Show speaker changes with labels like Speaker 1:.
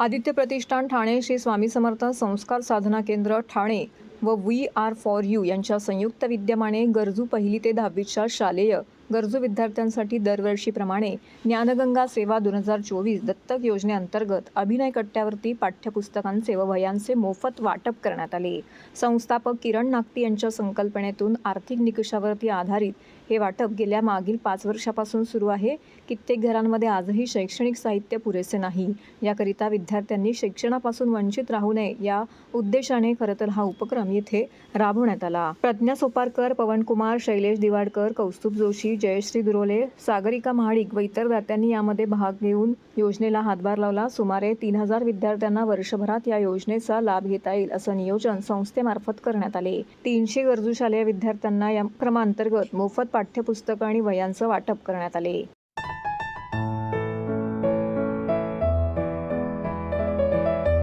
Speaker 1: आदित्य प्रतिष्ठान ठाणे श्री स्वामी समर्थ संस्कार साधना केंद्र ठाणे व वी आर फॉर यू यांच्या संयुक्त विद्यमाने गरजू पहिली ते दहावीच्या शालेय गरजू विद्यार्थ्यांसाठी दरवर्षीप्रमाणे ज्ञानगंगा सेवा दोन हजार चोवीस दत्तक योजनेअंतर्गत अभिनय कट्ट्यावरती पाठ्यपुस्तकांचे व वह्यांचे मोफत वाटप करण्यात आले. संस्थापक किरण नागती यांच्या संकल्पनेतून आर्थिक निकषावरती आधारित हे वाटप गेल्या मागील पाच वर्षापासून सुरू आहे. कित्येक घरांमध्ये आजही शैक्षणिक साहित्य पुरेसे नाही. याकरिता विद्यार्थ्यांनी शिक्षणापासून वंचित राहू नये या उद्देशाने खरं तर हा उपक्रम येथे राबवण्यात आला. प्रज्ञा सोपारकर पवनकुमार शैलेश दिवाडकर कौस्तुभ जोशी जयश्री दुरोले सागरिका महाडिक व इतर दात्यांनी यामध्ये भाग घेऊन योजनेला हातभार लावला. सुमारे तीन हजार विद्यार्थ्यांना वर्षभरात या योजनेचा लाभ घेता येईल असं नियोजन संस्थेमार्फत करण्यात आले. तीनशे गरजू शालेय विद्यार्थ्यांना या क्रमांतर्गत मोफत पाठ्यपुस्तकं आणि वयांचं वाटप करण्यात आले.